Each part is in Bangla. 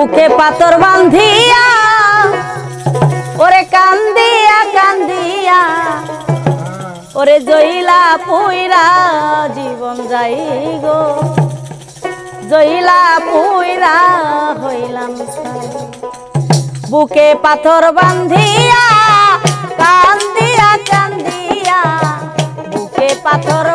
বুকে পাথর বান্ধিয়া, ওরে কান্দিয়া কান্দিয়া, ওরে জহিলা পুইরা জীবন যাই গো। জইলা পুইরা হইলাম বুকে পাথর বান্ধিয়া, কান্দিয়া কান্দিয়া, বুকে পাথর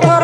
la